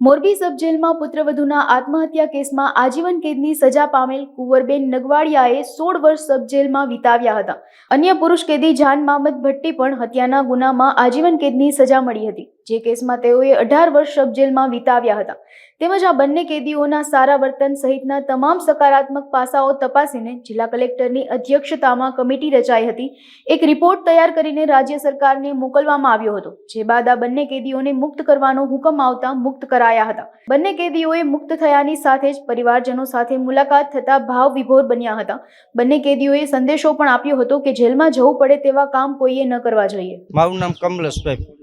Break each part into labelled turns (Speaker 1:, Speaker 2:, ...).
Speaker 1: મોરબી સબ જેલમાં પુત્રવધુના આત્મહત્યા કેસમાં આજીવન કેદની સજા પામેલ કુંવરબેન નગવાડિયાએ સોળ વર્ષ સબ જેલમાં વિતાવ્યા હતા. અન્ય પુરુષ કેદી જાન મામદ ભટ્ટી પણ હત્યાના ગુનામાં આજીવન કેદની સજા મળી હતી. જે કેસમાં તેઓએ અઢાર વર્ષ જેલમાં વિતાવ્યા હતા. તેમજ આ બંને કેદીઓના સારા વર્તન સહિતના તમામ સકારાત્મક પાસાઓ તપાસીને જિલ્લા કલેક્ટરની અધ્યક્ષતામાં કમિટી રચાઈ હતી. એક રિપોર્ટ તૈયાર કરીને રાજ્ય સરકારને મોકલવામાં આવ્યો હતો, જે બાદ આ બંને કેદીઓને મુક્ત કરવાનો હુકમ આવતા મુક્ત કરાયા હતા. બંને કેદીઓએ મુક્ત થયાની સાથે જ પરિવારજનો સાથે મુલાકાત થતા ભાવ વિભોર બન્યા હતા. બંને કેદીઓએ સંદેશો પણ આપ્યો હતો કે જેલમાં જવું પડે તેવા કામ કોઈએ ન કરવા જોઈએ.
Speaker 2: મારું નામ કમલેશભાઈ.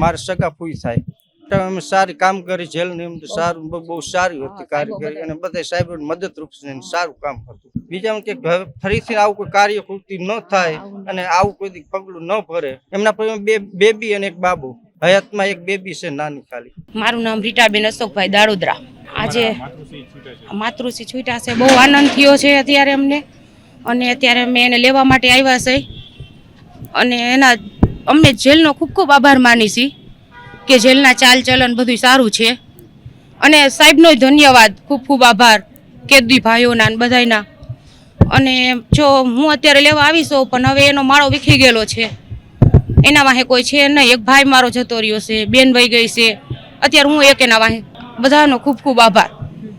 Speaker 2: મારે સગા ફૂઈ થાય. તો અમે સારી કામ કરી જેલની એમ તો સારું બહુ સારી હતી કારીગરી. અને બધા સાહેબ મદદરૂપ છે સારું કામ હતું બીજા કે ફરીથી આવું કોઈ કાર્ય કૃતિ ન થાય અને આવું કોઈ પગલું ન ભરે. એમના પર બે બેબી અને એક બાબુ. હયાતમાં એક બેબી છે નાની ખાલી.
Speaker 3: મારું નામ રીટાબેન અશોકભાઈ દાડોદરા. આજે માતૃશ્રી છૂટા છે. બહુ આનંદ થયો છે અત્યારે અમને. અને અત્યારે અમે એને લેવા માટે આવ્યા છે. અને એના અમને જેલનો ખૂબ ખૂબ આભાર માની છીએ કે જેલના ચાલચલન બધું સારું છે. અને સાહેબનો ધન્યવાદ ખૂબ ખૂબ આભાર કેદી ભાઈઓના બધાના બધાયના. અને જો હું અત્યારે લેવા આવી છું પણ હવે એનો માળો વિખી ગયેલો છે. એના વાહે કોઈ છે નહીં. એક ભાઈ મારો જતો રહ્યો છે બેન વહી ગઈ છે. અત્યારે હું એક એના વાહે. બધાનો ખૂબ ખૂબ આભાર.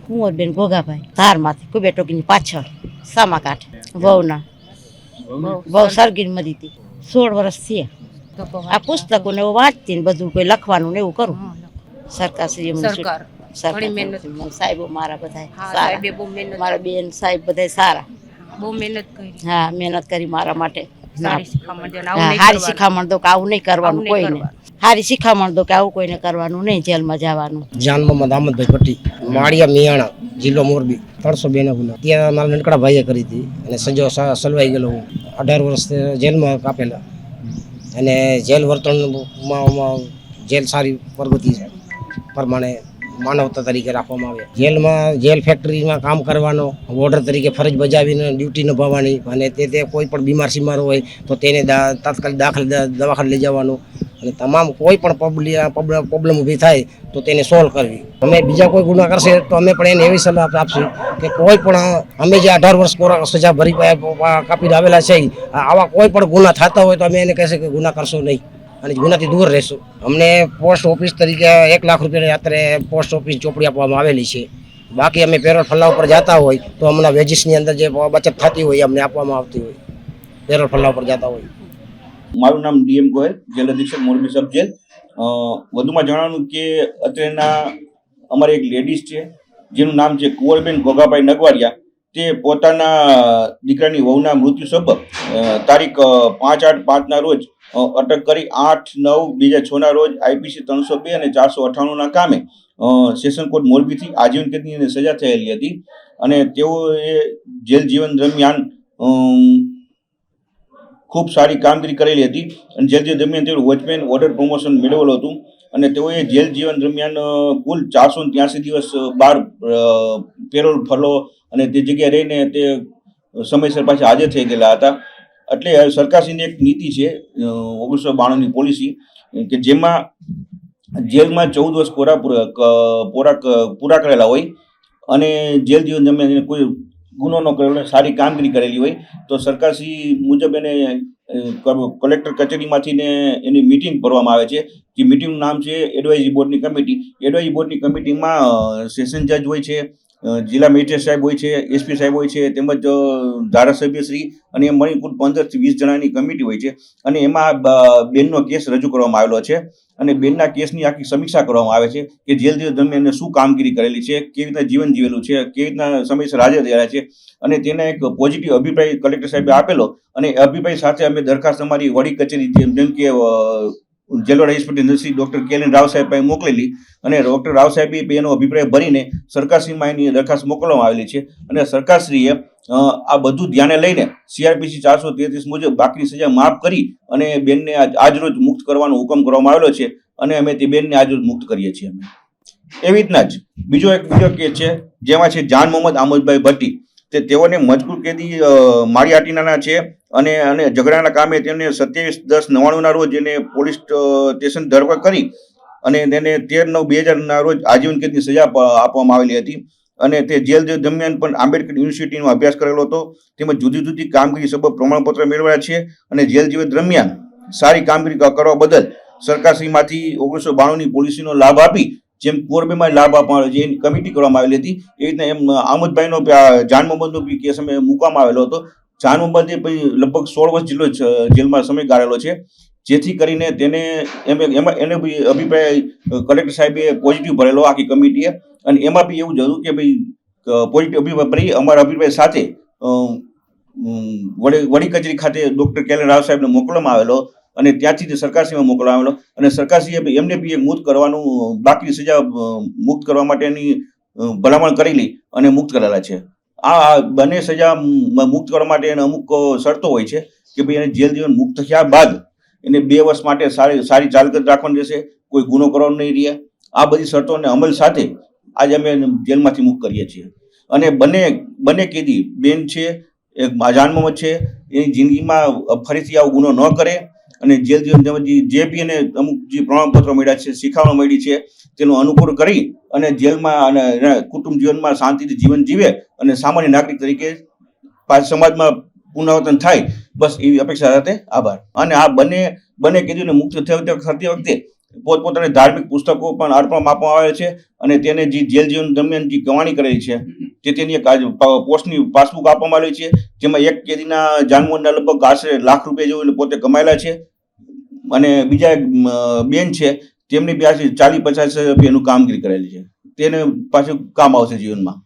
Speaker 4: કુંવરબેન ગોગાભાઈ ધારમાંથી કુબે ટોકીની પાછળ સામા કાંઠે વહુના. બહુ સરગીન મરી હતી. સોળ વર્ષ થયા. આ પુસ્તકો ને એવું વાંચતી ને બધું કોઈ લખવાનું ને એવું કરું. સરકાર શ્રી
Speaker 3: સરકાર.
Speaker 4: સરકાર
Speaker 3: ઘણી મહેનત.
Speaker 4: તરફથી સાહેબો મારા બધા
Speaker 3: હા
Speaker 4: સારા.
Speaker 3: સાહેબે બહુ મહેનત
Speaker 4: મારા બેન સાહેબ બધા સારા.
Speaker 3: બહુ મહેનત કરી.
Speaker 4: હા મહેનત કરી મારા માટે.
Speaker 3: શિખામણ દો ને
Speaker 4: હારી શિખામણ કે આવું નહીં કરવાનું કોઈને. હારી શિખામણ દો કે આવું કોઈને કરવાનું નહીં જેલમાં જવાનું.
Speaker 5: જાન મોહમ્મદ અહમદભાઈ ભટ્ટી માળિયા મિયાણા જિલ્લો મોરબી ત્રણસો બે ગુના. ત્યાં મારા નનકડા ભાઈએ કરી હતી અને સંજો સલવાઈ ગયેલો હું. અઢાર વર્ષ જેલમાં કાપેલા. અને જેલ વર્તણમાં જેલ સારી પ્રગતિ પ્રમાણે માનવતા તરીકે રાખવામાં આવે. જેલમાં, જેલ ફેક્ટરીમાં કામ કરવાનો, વોર્ડર તરીકે ફરજ બજાવીને ડ્યુટી નિભાવવાની અને તે તે કોઈ પણ બીમાર સીમાર હોય તો તેને તાત્કાલિક દાખલ દવાખાને લઈ જવાનું. અને તમામ કોઈ પણ પ્રોબ્લેમ ઊભી થાય તો તેને સોલ્વ કરવી. અમે બીજા કોઈ ગુના કરશે તો અમે પણ એને એવી સલાહ આપશું કે કોઈ પણ, અમે જે અઢાર વર્ષ સજા ભરી કાપી આવેલા છે આવા કોઈ પણ ગુના થતા હોય તો અમે એને કહેશે કે ગુના કરશો નહીં. અને ગુનાથી દૂર રહેશું. અમને પોસ્ટ ઓફિસ તરીકે એક લાખ રૂપિયાની અત્યારે પોસ્ટ ઓફિસ ચોપડી આપવામાં આવેલી છે. બાકી અમે પેરોલ ફલ્લા ઉપર જતા હોય તો અમને વેજીસની અંદર જે બચત થતી હોય અમને આપવામાં આવતી હોય. પેરોલ ફલ્લા ઉપર જતા હોય.
Speaker 6: મારું નામ ડીએમ ગોયલ જેલ અધિક્ષક મોરબી સબ જેલ. વધુમાં જણાવવાનું કે અત્યારના અમારે એક લેડીઝ છે, જેનું નામ છે કુંવરબેન ગોગાભાઈ નગવાડિયા. તે પોતાના દીકરાની વહુના મૃત્યુ સબબ તારીખ પાંચ આઠ પાંચના રોજ અટક કરી આઠ નવ બે હજાર છના રોજ આઈપીસી ત્રણસો બે અને ચારસો અઠ્ઠાણુંના કામે સેશન કોર્ટ મોરબીથી આજીવન કેદની સજા થયેલી હતી. અને તેઓએ જેલ જીવન દરમિયાન ખૂબ સારી કામગીરી કરેલી હતી. અને જેલ જીવન દરમિયાન તેઓ વોચમેન ઓર્ડર પ્રમોશન મેળવેલું હતું. અને તેઓએ જેલ જીવન દરમિયાન કુલ ચારસો ત્યાસી દિવસ બાર પેરોલ ફરલો અને તે જગ્યાએ રહીને તે સમયસર પાછા હાજર થઈ ગયેલા હતા. એટલે સરકારશ્રીની એક નીતિ છે ઓગણીસો બાણુંની પોલિસી, કે જેમાં જેલમાં ચૌદ વર્ષ પૂરા પૂરા પૂરા કરેલા હોય અને જેલ જીવન દરમિયાન કોઈ ગુનો ન કર્યો સારી કામગીરી કરેલી હોય, તો સરકારશ્રી મુજબ એને કલેક્ટર કચેરીમાંથી ને એની મિટિંગ ભરવામાં આવે છે. જે મિટિંગનું નામ છે એડવાઇઝરી બોર્ડની કમિટી. એડવાઇઝરી બોર્ડની કમિટીમાં સેશન જજ હોય છે જિલ્લા મેજિસ્ટ્રેટ સાહેબ હોય છે, એસપી સાહેબ હોય છે, તેમજ ધારાસભ્ય ધારાસભ્યશ્રી અને એમ મળી કુલ પંદરથી વીસ જણાની કમિટી હોય છે. અને એમાં બેનનો કેસ રજૂ કરવામાં આવેલો છે અને બેનના કેસની આખી સમીક્ષા કરવામાં આવે છે કે જેલ દિવસ દરમિયાન શું કામગીરી કરેલી છે, કેવી રીતના જીવન જીવેલું છે, કેવી રીતના સમયસર હાજર થયેલા છે. અને તેને એક પોઝિટિવ અભિપ્રાય કલેક્ટર સાહેબે આપેલો અને અભિપ્રાય સાથે અમે દરખાસ્ત અમારી વડી કચેરી જેમ જેમ કે જેલવાડા હોસ્પિટલ નર્સિંગ ડોક્ટર કે રાવ સાહેબ પાસે મોકલેલી અને ડોક્ટર રાવ સાહેબે એનો અભિપ્રાય ભરીને સરકારશ્રીમાં એની દરખાસ્ત મોકલવામાં આવેલી છે. અને સરકારશ્રીએ આ બધું ધ્યાને લઈને સીઆરપીસી ચારસો તેત્રીસ મુજબ બાકીની સજા માફ કરી અને બેનને આજરોજ મુક્ત કરવાનો હુકમ કરવામાં આવેલો છે અને અમે તે બેનને આજરોજ મુક્ત કરીએ છીએ અમે. એવી રીતના જ બીજો એક બીજો કેસ છે જેમાં છે જાન મોહમ્મદ આમોદભાઈ ભટ્ટી. તે તેઓને મજબૂર કેદી અ, આટીનાના છે અને અને ઝઘડાના કામે તેમને સત્યાવીસ દસ નવ્વાણુંના રોજ એને પોલીસ સ્ટેશન ધરપકડ કરી અને તેને તેર નવ બે હજારના રોજ આજીવન કેદની સજા આપવામાં આવેલી હતી. અને તે જેલ દરમિયાન પણ આંબેડકર યુનિવર્સિટીનો અભ્યાસ કરેલો હતો. તેમજ જુદી જુદી કામગીરી સબબ પ્રમાણપત્ર મેળવ્યા છે અને જેલ જીવન દરમિયાન સારી કામગીરી કરવા બદલ સરકારશ્રીમાંથી ઓગણીસો બાણુંની પોલિસીનો લાભ આપી, જેમ કોરબેમાં લાભ આપવામાં જે કમિટી કરવામાં આવેલી હતી, એ રીતના એમ આમદભાઈનો જાન મોહમ્મદનો બી કેસ અમે મૂકવામાં આવેલો હતો. જાન મોહમ્મદે પછી લગભગ સોળ વર્ષ જેટલો જેલમાં સમય ગાળેલો છે. જેથી કરીને તેને એમ, એમાં એને અભિપ્રાય કલેક્ટર સાહેબે પોઝિટિવ ભરેલો આખી કમિટીએ અને એમાં બી એવું જ હતું કે ભાઈ પોઝિટિવ અભિપ્રાય ભરી. અમારા અભિપ્રાય સાથે વડી વડી કચેરી ખાતે ડૉક્ટર કેલ રાવ સાહેબને મોકલવામાં આવેલો અને ત્યાંથી તે સરકારશ્રીમાં મોકલવામાં આવેલો. અને સરકારશ્રીએ એમને બી મુક્ત કરવાનું બાકી સજા મુક્ત કરવા માટેની ભલામણ કરેલી અને મુક્ત કરેલા છે. આ બંને સજા મુક્ત કરવા માટે એને અમુક શરતો હોય છે કે ભાઈ એને જેલ જીવન મુક્ત થયા બાદ એને બે વર્ષ માટે સારી સારી ચાલકત રાખવાની રહેશે, કોઈ ગુનો કરવાનો નહીં રહે. આ બધી શરતોને અમલ સાથે આજે અમે જેલમાંથી મુક્ત કરીએ છીએ. અને બંને બંને કેદી બેન છે, એક જાન છે, એની જિંદગીમાં ફરીથી આવો ગુનો ન કરે. અને જેલ જીવન જે- બી એને અમુક જે પ્રમાણપત્રો મળ્યા છે શીખાવણ મળી છે, તેનું અનુકૂળ કરી અને જેલમાં અને કુટુંબ જીવનમાં શાંતિથી જીવન જીવે અને સામાન્ય નાગરિક તરીકે સમાજમાં પુનરાવર્તન થાય, બસ એવી અપેક્ષા સાથે આભાર. અને આ બંને બંને કેદીઓને મુક્ત થતી વખતે પોતપોતાની ધાર્મિક પુસ્તકો પણ અર્પણ આપવામાં આવે છે અને તેને જે જેલ જીવન દરમિયાન જે કમાણી કરેલી છે, તે તેની એક પોસ્ટની પાસબુક આપવામાં આવેલી છે, જેમાં એક કેદીના જાનમોહનના લગભગ આશરે લાખ રૂપિયા જેવું પોતે કમાયેલા છે. અને બીજા એક બેન છે, તેમની બી આશરે ચાલીસ પચાસ રૂપિયાનું કામગીરી કરેલી છે. તેને પાછું કામ આવશે જીવનમાં.